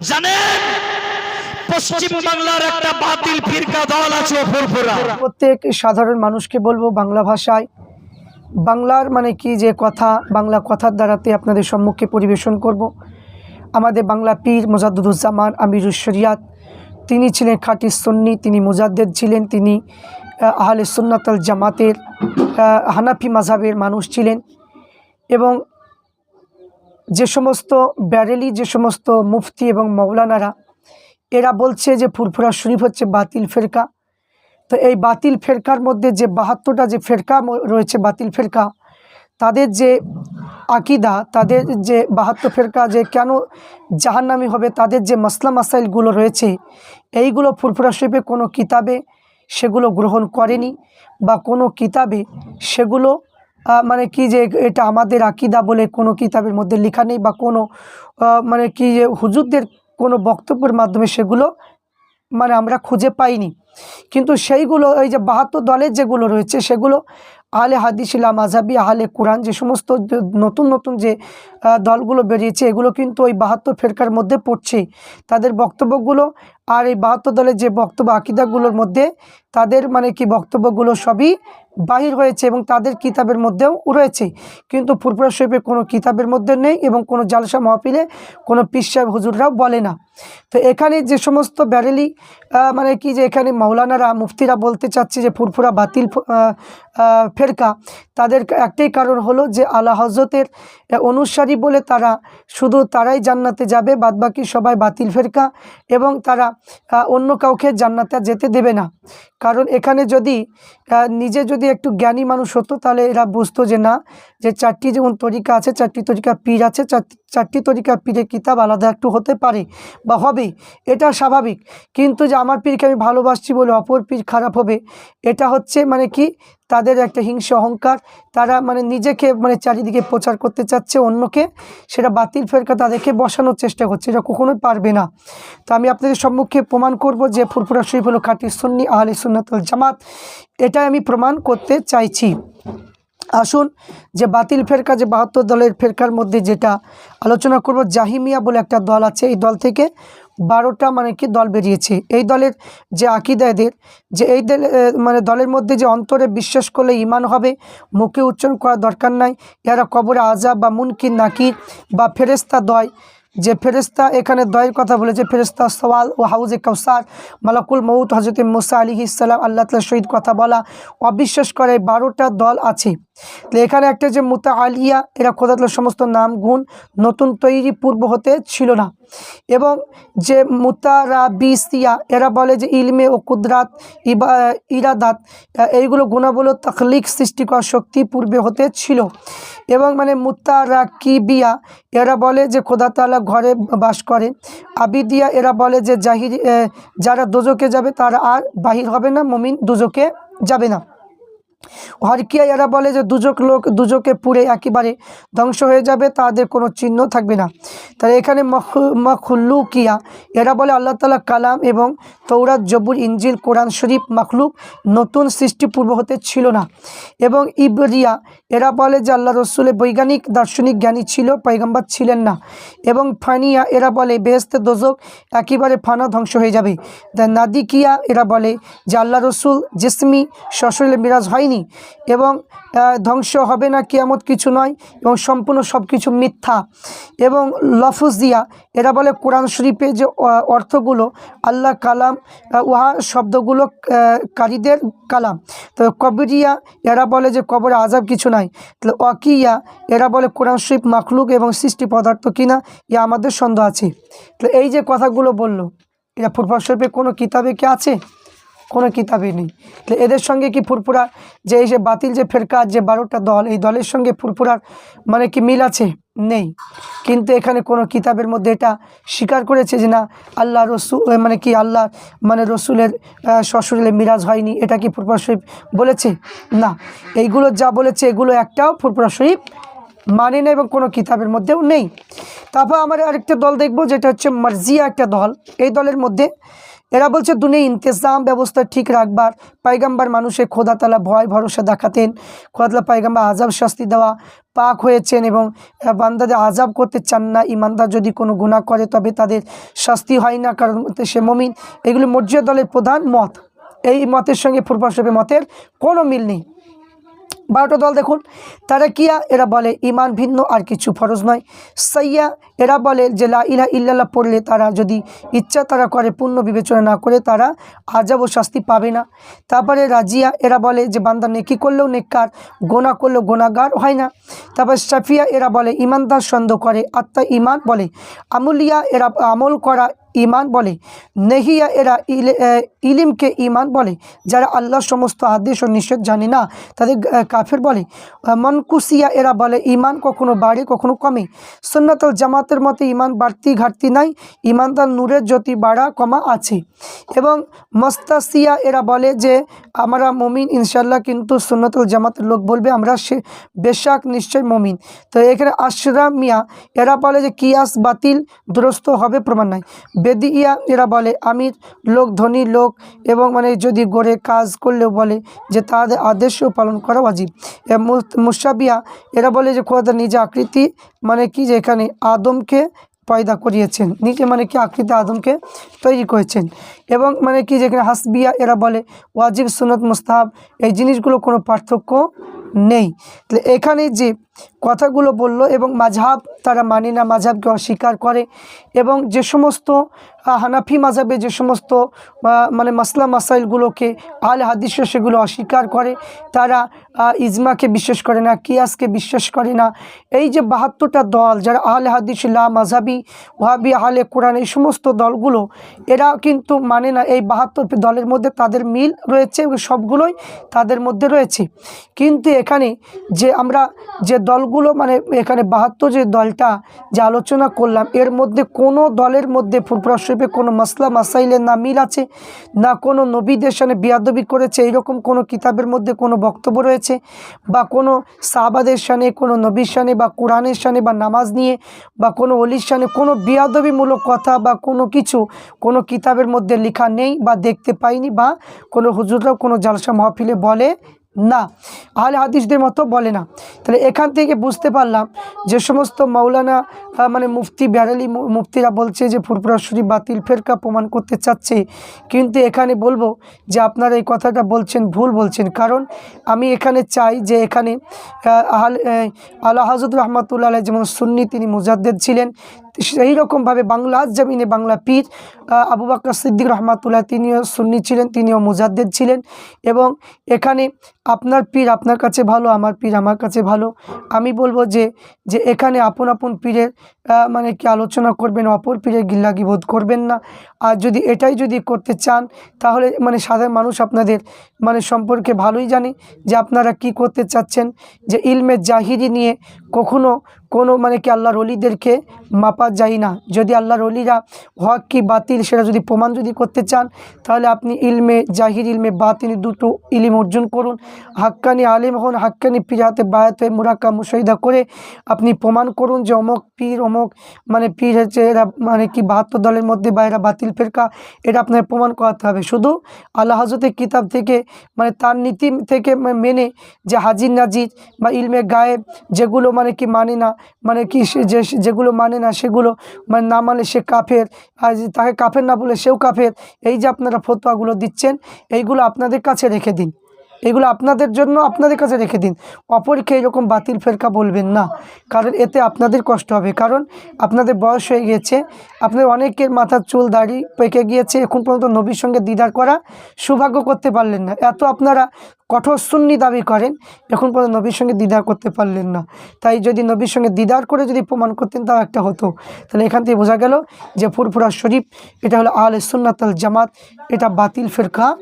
জানেন? প্রত্যেক সাধারণ মানুষকে বলব বাংলা ভাষায়। বাংলার মানে কি যে কথা বাংলা কথার দ্বারাতে আপনাদের সম্মুখে পরিবেশন করব। আমাদের বাংলা পীর মোজাদ্দুজ্জামান আমিরুল শরিয়াত তিনি ছিলেন খাঁটি সন্নি তিনি মুজাদ্দেদ ছিলেন তিনি আহ, আহলে সুন্নাতল জামাতের হানাফি মাঝাবের মানুষ ছিলেন। এবং যে সমস্ত ব্যারেলি, যে সমস্ত মুফতি এবং মৌলানারা এরা বলছে যে ফুরফুরা শরীফ হচ্ছে বাতিল ফেরকা। তো এই বাতিল ফেরকার মধ্যে যে বাহাত্তরটা যে ফেরকা রয়েছে বাতিল ফেরকা, তাদের যে আকিদা, তাদের যে বাহাত্তর ফেরকা যে কেন জাহান্নামি হবে, তাদের যে মাসলা মাসাইলগুলো রয়েছে, এইগুলো ফুরফুরা শরীফে কোনো কিতাবে সেগুলো গ্রহণ করেনি বা কোনো কিতাবে সেগুলো মানে কি যে এটা আমাদের আকিদা বলে কোনো কিতাবের মধ্যে লেখা নেই বা কোনো মানে কি যে হুজুরদের কোনো বক্তব্যের মাধ্যমে সেগুলো মানে আমরা খুঁজে পাইনি। কিন্তু সেইগুলো, এই যে বাহাত্তর দলের যেগুলো রয়েছে, সেগুলো আহলে হাদিস ইলা মাঝাবি আহলে কোরআন যে সমস্ত নতুন নতুন যে দলগুলো বেরিয়েছে, এগুলো কিন্তু ওই বাহাত্তর ফেরকার মধ্যে পড়ছে। তাদের বক্তব্যগুলো আর এই বাহাত্তর দলের যে বক্তব্য, আকিদাগুলোর মধ্যে তাদের মানে কি বক্তব্যগুলো সবই বাহির হয়েছে এবং তাদের কিতাবের মধ্যেও রয়েছে। কিন্তু ফুরফুরা শরীফের কোনো কিতাবের মধ্যে নেই এবং কোনো জালসা মহফিলে কোনো পীর সাহেব হুজুররাও বলে না। তো এখানে যে সমস্ত ব্যারেলি মানে কি যে এখানে মৌলানারা মুফতিরা বলতে চাচ্ছে যে ফুরফুরা বাতিল ফেরকা, তাদের একটাই কারণ হলো যে আলা হজরতের অনুসারী বলে তারা শুধু তারাই জান্নাতে যাবে, বাদবাকি সবাই বাতিল ফেরকা এবং তারা অন্য কাউকে জান্নাতে যেতে দেবে না। কারণ এখানে যদি নিজে যদি একটু জ্ঞানী মানুষ হতো, তাহলে এরা বুঝতো যে না, যে চারটি যেমন তরিকা আছে, চারটি তরিকা পীর আছে, চারটি তরিকা পীরের কিতাব আলাদা একটু হতে পারে বা হবে এটা স্বাভাবিক। কিন্তু যে আমার পীরকে আমি ভালোবাসছি বলে অপর পীর খারাপ হবে, এটা হচ্ছে মানে কি তাদের একটা হিংসা অহংকার। তারা মানে নিজেকে মানে চারিদিকে প্রচার করতে চাচ্ছে অন্যকে। সেটা বাতিল ফেরকা তাদেরকে বসানোর চেষ্টা করছে, এটা কখনোই পারবে না। তো আমি আপনাদের সম্মুখে প্রমাণ করব যে ফুরফুরা শরীফ হলো খাঁটি সুন্নি, আহলে সুন্নাতুল জামাত। এটাই আমি প্রমাণ করতে চাইছি। আসুন যে বাতিল ফেরকা যে বাহাত্তর দলের ফেরকার মধ্যে যেটা আলোচনা করব, জাহিমিয়া বলে একটা দল আছে, এই দল থেকে বারোটা মানে কি দল বেরিয়েছে। এই দলের যে আকিদা এদের যে এই মানে দলের মধ্যে যে অন্তরে বিশ্বাস করলে ইমান হবে, মুখে উচ্চারণ করার দরকার নাই। এরা কবরে আজাব বা মুনকির নাকির বা ফেরেস্তা দয়। যে ফেরেস্তা এখানে দয়ের কথা বলেছে ফেরেস্তা সওয়াল ও হাউজে কাউসার। মালাকুল মৌত হজরত মুসা আলী ইসালাম আল্লাহ তালা শহীদ কথা বলা। অবিশ্বাস করে বারোটা দল আছে। তো এখানে একটা যে মুতা আলিয়া এরা খোদাতলার সমস্ত নাম, গুণ নতুন তৈরি পূর্ব হতে ছিল না। এবং যে মুতারাবিসিয়া, এরা বলে যে ইলমে ও কুদরাত, ইবা, ইরাদাত, এইগুলো গুণাবল তখলিক সৃষ্টি করার শক্তি পূর্বে হতে ছিল। এবং মানে মুতারাকিবিয়া, এরা বলে যে খোদা তাআলা ঘরে বাস করে। আবিদিয়া, এরা বলে যে জাহির যারা দুজকে যাবে, তারা আর বাহির হবে না, মমিন দুজকে যাবে না। হরকিয়া এরা বলে যে দুজক লোক, দুজকে পুড়ে একেবারে ধ্বংস হয়ে যাবে, তাদের কোনো চিহ্ন থাকবে না। তাহলে এখানে মখলুকিয়া, এরা বলে আল্লাহ তালা কালাম এবং তৌরাত জবুর ইঞ্জিল কোরআন শরীফ, মখলুক নতুন সৃষ্টি পূর্ব হতে ছিল না। এবং ইবরিয়া, এরা বলে যে আল্লাহ রসুলের বৈজ্ঞানিক, দার্শনিক জ্ঞানী ছিল পৈগম্বর ছিলেন না। এবং ফানিয়া, এরা বলে বেহেস্তে দোজক একেবারে ফানা ধ্বংস হয়ে যাবে। নাদিকিয়া, এরা বলে যে আল্লাহ রসুল জিসমি সশরীরে মিরাজ হয়নি এবং ধ্বংস হবে না, কিয়ামত কিছু নয় এবং সম্পূর্ণ সব কিছু মিথ্যা। এবং লফুজিয়া, এরা বলে কোরআন শরীফে যে অর্থগুলো, আল্লাহ কালাম উহা শব্দগুলো কারীদের কালাম। তো কবরিয়া, এরা বলে যে কবরে আজাব কিছু নাই। তাহলে অকিয়া এরা বলে কোরআন শরীফ মাখলুক এবং সৃষ্টি পদার্থ কিনা ইয়া আমাদের সন্দেহ আছে। তাহলে এই যে কথাগুলো বলল, এটা ফুরফুরা শরীফে কোনো কিতাবে কি আছে? কোনো কিতাবে নেই। তাহলে এদের সঙ্গে কি ফুরফুরা? যে এই যে বাতিল যে ফেরকা যে বারোটা দল, এই দলের সঙ্গে ফুরফুরার মানে কি মিল আছে? নেই। কিন্তু এখানে কোনো কিতাবের মধ্যে এটা স্বীকার করেছে যে না, আল্লাহ রসুল মানে কি আল্লাহ মানে রসুলের শ্বশুরের মিরাজ হয়নি, এটা কি ফুরফুরা শরীফ বলেছে? না। এইগুলো যা বলেছে, এগুলো একটাও ফুরফুরা শরীফ মানে না এবং কোনো কিতাবের মধ্যেও নেই। তারপর আমার আরেকটা দল দেখব, যেটা হচ্ছে মার্জিয়া একটা দল। এই দলের মধ্যে এরা বলছে, দুনিয়া ইন্তেজাম ব্যবস্থা ঠিক রাখবার। পাইগাম্বার মানুষের খোদা তালা ভয়, ভরসা দেখাতেন। খোদাতলা পাইগাম্বার আজাব শাস্তি দেওয়া পাক হয়েছেন এবং বান্দাদের আজাব করতে চান না। ইমানদার যদি কোনো গুণা করে, তবে তাদের শাস্তি হয় না, কারণ সে মমিন। এগুলি মর্জিয়া দলের প্রধান মত। এই মতের সঙ্গে ফুরফাসবের মতের কোনো মিল নেই। বারোটা দল দেখুন। তারা কিয়া এরা বলে ইমান ভিন্ন, আর কিছু ফরজ নয়। সাইয়া এরা বলে যে, লা ইলা ইল্লাল্লাহ পড়লে তারা যদি ইচ্ছা তারা করে, পূর্ণ বিবেচনা না করে, তারা আজাব ও শাস্তি পাবে না। তারপরে রাজিয়া, এরা বলে যে, বান্দা নেকি করলেও নেককার, গোনা করলেও গোনাগার হয় না। তারপর শাফিয়া এরা বলে, ইমানদার সন্দেহ করে, আত্মা ইমান বলে। আমুলিয়া, এরা আমল করা ইমান বলে। নেহিয়া, এরা ইলে- ইলিমকে ইমান বলে, যারা আল্লাহর সমস্ত আদেশ ও নিষেধ জানে না, তাদের কাফের বলে। মনকুসিয়া, এরা বলে, ইমান কখনো বাড়ে, কখনো কমে। সুন্নাতল জামাতের মতে ইমান বাড়তি ঘাটতি নাই ইমান তার নূরের জ্যোতি বাড়া কমা আছে। এবং মস্তাসিয়া এরা বলে যে আমরা মমিন ইনশাল্লাহ কিন্তু সুন্নতুল জামাতের লোক বলবে, আমরা সে বেশাক নিশ্চয় মমিন। তো এখানে আশরা মিয়া, এরা বলে যে কিয়াস বাতিল, দুরস্ত হবে প্রমাণ নাই। বেদিয়া এরা বলে আমির লোক, ধনী লোক এবং মানে যদি গড়ে কাজ করলেও বলে যে তাদের আদেশও পালন করা অজীব মুসাবিয়া, এরা বলে যে খোদা নিজে আকৃতি মানে কি যে এখানে আদমকে পয়দা করিয়েছেন। নিজে মানে কি আকৃতি আদমকে তৈরি করেছেন। এবং মানে কি যেখানে হাসবিয়া এরা বলে, ওয়াজিব সুনত মুস্তাহাব, এই জিনিসগুলো কোনো পার্থক্য নেই। তাহলে এখানে যে কথাগুলো বলল এবং মাঝহাব, তারা মানে না মাঝহাবকে অস্বীকার করে এবং যে সমস্ত হানাফি মাঝাবে যে সমস্ত মানে মাসলা মাসাইলগুলোকে আল হাদিস সেগুলো অস্বীকার করে, তারা ইজমাকে বিশ্বাস করে না, কিয়াসকে বিশ্বাস করে না। এই যে বাহাত্তরটা দল, যারা আহলে হাদিস লা মাঝাবি ওয়াহাবি, আহলে কোরআন, এই সমস্ত দলগুলো, এরা কিন্তু মানে না এই বাহাত্তর দলের মধ্যে তাদের মিল রয়েছে এবং সবগুলোই তাদের মধ্যে রয়েছে। কিন্তু এখানে যে আমরা যে দলগুলো মানে এখানে বাহাত্তর যে দলটা যে আলোচনা করলাম, এর মধ্যে কোনো দলের মধ্যে ফুরফুরাশরীফে কোনো মাসলা মাসাইলের না মিল আছে, না কোনো নবীদের সামনে বিয়াদবি করেছে এইরকম কোনো কিতাবের মধ্যে কোনো বক্তব্য রয়েছে, বা কোনো সাহাবাদের সানে কোনো নবীর সানে বা কোরআনের সানে বা নামাজ নিয়ে, বা কোনো অলির সানে কোনো বিয়াদবিমূলক কথা বা কোনো কিছু কোনো কিতাবের মধ্যে লেখা নেই বা দেখতে পাইনি, বা কোনো হুজুররাও কোনো জালসা মাহফিলে বলে না আহলে হাদিসদের মতো বলে না। তাহলে এখান থেকে বুঝতে পারলাম যে সমস্ত আহ, মানে মুফতি ব্যারালি মুফতিরা বলছে যে ফুরফুরা শরীফ বাতিল ফেরকা প্রমাণ করতে চাচ্ছে। কিন্তু এখানে বলব যে আপনারা এই কথাটা বলছেন ভুল বলছেন। কারণ আমি এখানে চাই যে এখানে আহ, আল্লাহ হাজর রহমতুল্লাহ যেমন সুন্নি তিনি মুজাদ্দেদ ছিলেন সেই রকমভাবে বাংলা জমিনে বাংলা পীর আবু বাক্কা সিদ্দিক রহমাতুল্লাহ তিনিও সুন্নি ছিলেন, তিনিও মুজাদ্দেদ ছিলেন এবং এখানে আপনার পীর আপনার কাছে ভালো, আমার পীর আমার কাছে ভালো। আমি বলব যে যে এখানে আপন আপন পীরের মানে কি আলোচনা করবেন, অপর পীরের গিল্লাগি বোধ করবেন না। আর যদি এটাই যদি করতে চান, তাহলে মানে সাধারণ মানুষ আপনাদের মানে সম্পর্কে ভালোই জানে যে আপনারা কি করতে চাচ্ছেন। যে ইলমে জাহিরি নিয়ে কখনো কোনো মানে কি আল্লাহর অলিদেরকে মাপা যায় না। যদি আল্লাহর অলিরা হক কি বাতিল সেটা যদি প্রমাণ যদি করতে চান, তাহলে আপনি ইলমে জাহির, ইলমে বাতিল দুটো ইলিম অর্জন করুন। হাক্কানি আলিম হন, হাক্কানি পিরাতে বায়াতে মুরাক্কা মুশাহিদা করে আপনি প্রমাণ করুন যে অমক পীর, অমক মানে পীর হচ্ছে এরা মানে কি বাহাত্তর দলের মধ্যে বা এরা বাতিল ফেরকা, এটা আপনার প্রমাণ করাতে হবে। শুধু আল্লাহ হজরতের কিতাব থেকে মানে তার নীতি থেকে মেনে যে হাজির নাজির বা ইলমে গায়েব যেগুলো মানে কি মানে না মানে কি সে- যে যেগুলো মানে না সেগুলো মানে না মানে সে কাফের। আর তাকে কাফের না বলে সেও কাফের। এই যে আপনারা ফতোয়াগুলো দিচ্ছেন, এইগুলো আপনাদের কাছে রেখে দিন। এগুলো আপনাদের জন্য আপনাদের কাছে রেখে দিন। অপরকে এরকম বাতিল ফেরকা বলবেন না। কারণ এতে আপনাদের কষ্ট হবে। কারণ আপনাদের বয়স হয়ে গিয়েছে। আপনাদের অনেকের মাথার চুল দাড়ি পেকে গিয়েছে। এখন পর্যন্ত নবীর সঙ্গে দিদার করা সৌভাগ্য করতে পারলেন না। এত আপনারা কঠোর সুন্নি দাবি করেন, এখন পর্যন্ত নবীর সঙ্গে দিদার করতে পারলেন না। তাই যদি নবীর সঙ্গে দিদার করে যদি প্রমাণ করতেন, তাও একটা হতো। তাহলে এখান থেকে বোঝা গেল যে ফুরফুরা শরীফ, এটা হলো আল সুন্নাতাল জামাত, এটা বাতিল ফেরকা